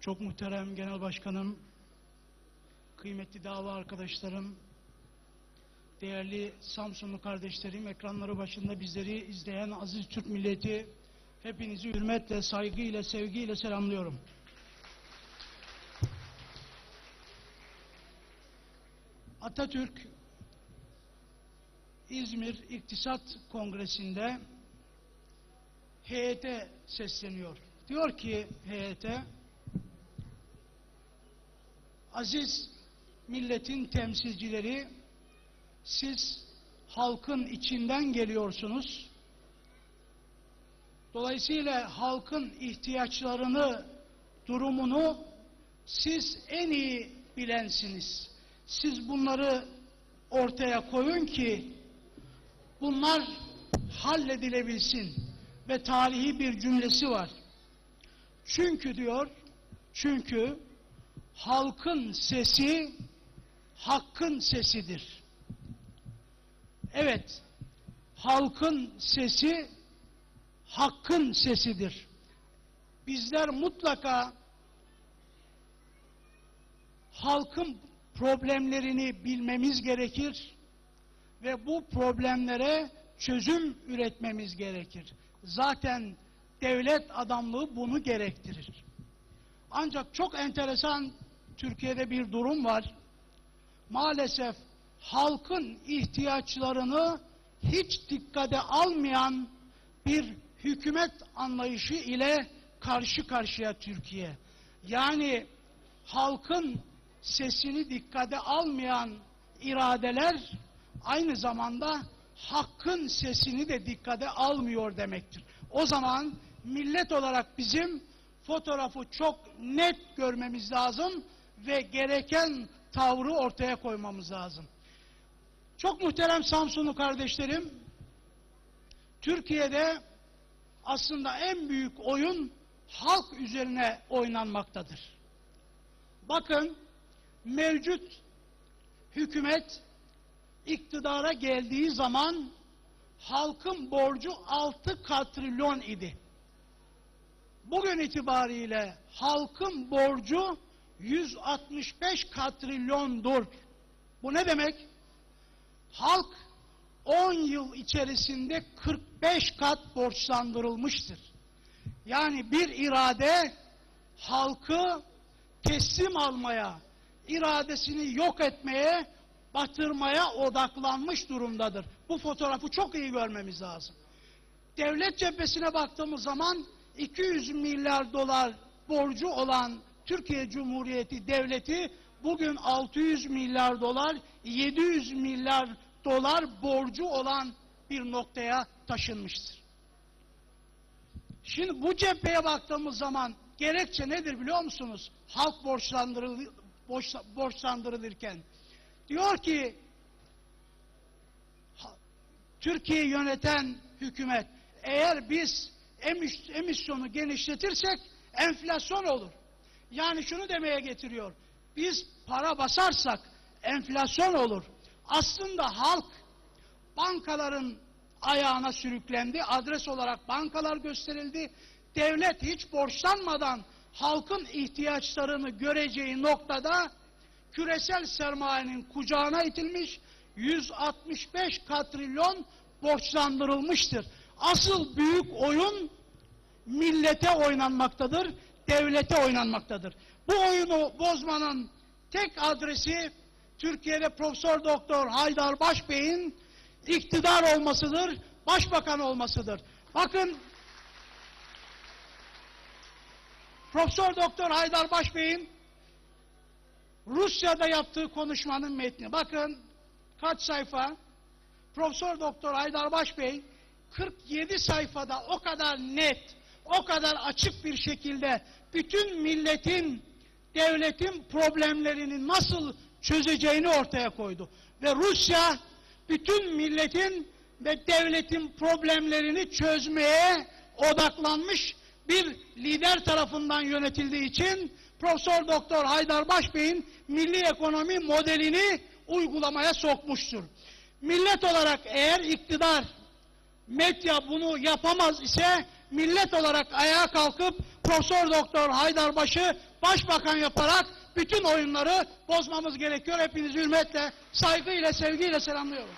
Çok muhterem Genel Başkanım, kıymetli dava arkadaşlarım, değerli Samsunlu kardeşlerim, ekranları başında bizleri izleyen aziz Türk milleti, hepinizi hürmetle, saygıyla, sevgiyle selamlıyorum. Atatürk İzmir İktisat Kongresi'nde heyete sesleniyor. Diyor ki heyete, aziz milletin temsilcileri, siz halkın içinden geliyorsunuz. Dolayısıyla halkın ihtiyaçlarını, durumunu siz en iyi bilensiniz. Siz bunları ortaya koyun ki bunlar halledilebilsin ve tarihi bir cümlesi var. Çünkü diyor, çünkü halkın sesi hakkın sesidir. Evet, halkın sesi hakkın sesidir. Bizler mutlaka halkın problemlerini bilmemiz gerekir ve bu problemlere çözüm üretmemiz gerekir. Zaten devlet adamlığı bunu gerektirir. Ancak çok enteresan Türkiye'de bir durum var. Maalesef halkın ihtiyaçlarını hiç dikkate almayan bir hükümet anlayışı ile karşı karşıya Türkiye. Yani halkın sesini dikkate almayan iradeler aynı zamanda hakkın sesini de dikkate almıyor demektir. O zaman millet olarak bizim fotoğrafı çok net görmemiz lazım ve gereken tavrı ortaya koymamız lazım. Çok muhterem Samsunlu kardeşlerim, Türkiye'de aslında en büyük oyun halk üzerine oynanmaktadır. Bakın mevcut hükümet iktidara geldiği zaman halkın borcu 6 katrilyon idi. Bugün itibariyle halkın borcu 165 katrilyondur. Bu ne demek? Halk 10 yıl içerisinde 45 kat borçlandırılmıştır. Yani bir irade halkı teslim almaya, iradesini yok etmeye, batırmaya odaklanmış durumdadır. Bu fotoğrafı çok iyi görmemiz lazım. Devlet cephesine baktığımız zaman 200 milyar dolar borcu olan Türkiye Cumhuriyeti Devleti bugün 600 milyar dolar, 700 milyar dolar borcu olan bir noktaya taşınmıştır. Şimdi bu cepheye baktığımız zaman gerekçe nedir biliyor musunuz? Halk borçlandırıl, borç, borçlandırılırken. Diyor ki Türkiye yöneten hükümet eğer biz emis, emisyonu genişletirsek enflasyon olur. Yani şunu demeye getiriyor. Biz para basarsak enflasyon olur. Aslında halk bankaların ayağına sürüklendi. Adres olarak bankalar gösterildi. Devlet hiç borçlanmadan halkın ihtiyaçlarını göreceği noktada küresel sermayenin kucağına itilmiş 165 katrilyon borçlandırılmıştır. Asıl büyük oyun millete oynanmaktadır, devlete oynanmaktadır. Bu oyunu bozmanın tek adresi Türkiye'de Profesör Doktor Haydar Başbey'in iktidar olmasıdır, başbakan olmasıdır. Bakın Profesör Doktor Haydar Başbey'in Rusya'da yaptığı konuşmanın metni. Bakın kaç sayfa? Profesör Doktor Haydar Başbey 47 sayfada o kadar net, o kadar açık bir şekilde bütün milletin, devletin problemlerini nasıl çözeceğini ortaya koydu. Ve Rusya bütün milletin ve devletin problemlerini çözmeye odaklanmış bir lider tarafından yönetildiği için Profesör Doktor Haydar Başbey'in milli ekonomi modelini uygulamaya sokmuştur. Millet olarak eğer iktidar medya bunu yapamaz ise millet olarak ayağa kalkıp Profesör Doktor Haydarbaş'ı başbakan yaparak bütün oyunları bozmamız gerekiyor. Hepinizi hürmetle, saygıyla, sevgiyle selamlıyorum.